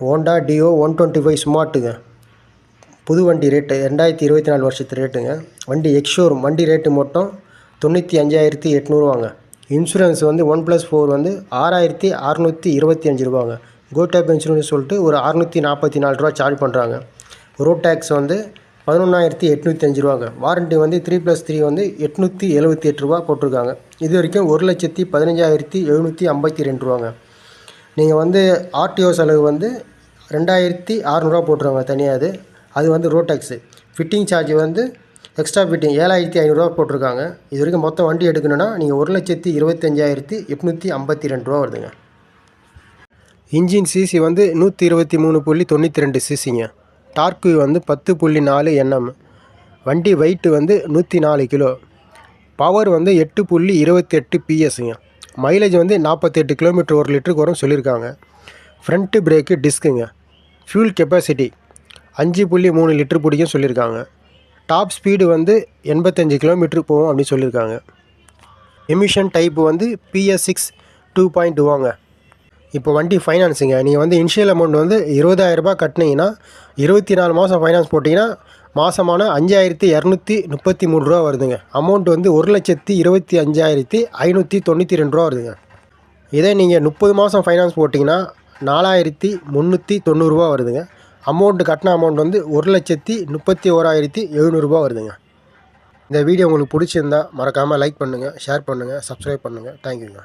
Honda Dio one twenty five ஸ்மார்ட்டுங்க. புது வண்டி rate ரெண்டாயிரத்தி இருபத்தி நாலு வருஷத்து ரேட்டுங்க வண்டி எக்ஷோரூம் வண்டி ரேட்டு மட்டும் தொண்ணூற்றி அஞ்சாயிரத்தி எட்நூறுவாங்க இன்சூரன்ஸ் வந்து ஒன் ப்ளஸ் ஃபோர் வந்து ஆறாயிரத்தி அறநூற்றி இருபத்தி அஞ்சு ரூபாங்க. கோடேப் இன்சூரன்ஸ் சொல்லிட்டு ஒரு அறநூற்றி நாற்பத்தி நாலு ரூபா சார்ஜ் பண்ணுறாங்க ரோட் டேக்ஸ் வந்து பதினொன்றாயிரத்தி எட்நூற்றி அஞ்சு ரூபாங்க. வாரண்ட்டி வந்து த்ரீ ப்ளஸ் த்ரீ வந்து எட்நூற்றி எழுபத்தி எட்டு ரூபா போட்டிருக்காங்க. இது வரைக்கும் ஒரு லட்சத்தி பதினஞ்சாயிரத்தி எழுநூற்றி ஐம்பத்தி ரெண்டு ரூபாங்க. நீங்கள் வந்து ஆர்டிஓ செலவு வந்து ரெண்டாயிரத்தி அறநூறுவா போட்டுருவாங்க தனியாக அது. அது வந்து ரோட் டேக்ஸு ஃபிட்டிங் சார்ஜ் வந்து எக்ஸ்ட்ரா ஃபிட்டிங் ஏழாயிரத்தி ஐநூறுரூவா போட்டிருக்காங்க. இது வரைக்கும் மொத்தம் வண்டி எடுக்கணுன்னா நீங்கள் ஒரு லட்சத்தி இருபத்தஞ்சாயிரத்தி எட்நூற்றி ஐம்பத்தி ரெண்டு ரூபா வருதுங்க. இன்ஜின் சிசி வந்து நூற்றி இருபத்தி மூணு புள்ளி தொண்ணூற்றி ரெண்டு சிசிங்க டார்க்கு வந்து பத்து புள்ளி நாலு என்எம் வண்டி வெயிட்டு வந்து நூற்றி நாலு கிலோ. பவர் வந்து எட்டு புள்ளி இருபத்தெட்டு பிஎஸ்ங்க மைலேஜ் வந்து நாற்பத்தெட்டு கிலோமீட்டர் ஒரு லிட்டருக்கு வரும் சொல்லியிருக்காங்க. ஃப்ரண்ட்டு பிரேக்கு டிஸ்க்குங்க ஃபியூல் கெப்பாசிட்டி அஞ்சு புள்ளி மூணு லிட்டர் பிடிக்கும் சொல்லியிருக்காங்க. டாப் ஸ்பீடு வந்து எண்பத்தஞ்சு கிலோமீட்டர் போகும் அப்படின்னு சொல்லியிருக்காங்க. எமிஷன் டைப் வந்து பிஎஸ் சிக்ஸ் டூ பாயிண்ட் டூவாங்க இப்போ வண்டி ஃபைனான்ஸுங்க நீங்கள் வந்து இனிஷியல் அமௌண்ட் வந்து இருபதாயிரரூபா கட்டினீங்கன்னா இருபத்தி நாலு மாதம் ஃபைனான்ஸ் போட்டிங்கன்னா மாதமான அஞ்சாயிரத்தி இரநூத்தி முப்பத்தி மூணு ரூபா வருதுங்க. அமௌண்ட் வந்து ஒரு லட்சத்தி இருபத்தி அஞ்சாயிரத்தி ஐநூற்றி தொண்ணூற்றி ரெண்டு ரூபா வருதுங்க. இதே நீங்கள் முப்பது மாதம் ஃபைனான்ஸ் போட்டிங்கன்னா நாலாயிரத்தி முந்நூற்றி தொண்ணூறுரூவா வருதுங்க. அமௌண்ட்டு கட்டின அமௌண்ட் வந்து ஒரு லட்சத்தி முப்பத்தி ஓராயிரத்தி எழுநூறுபா வருதுங்க. இந்த வீடியோ உங்களுக்கு பிடிச்சிருந்தா மறக்காமல் லைக் பண்ணுங்கள் ஷேர் பண்ணுங்கள் சப்ஸ்கிரைப் பண்ணுங்கள் தேங்க்யூங்க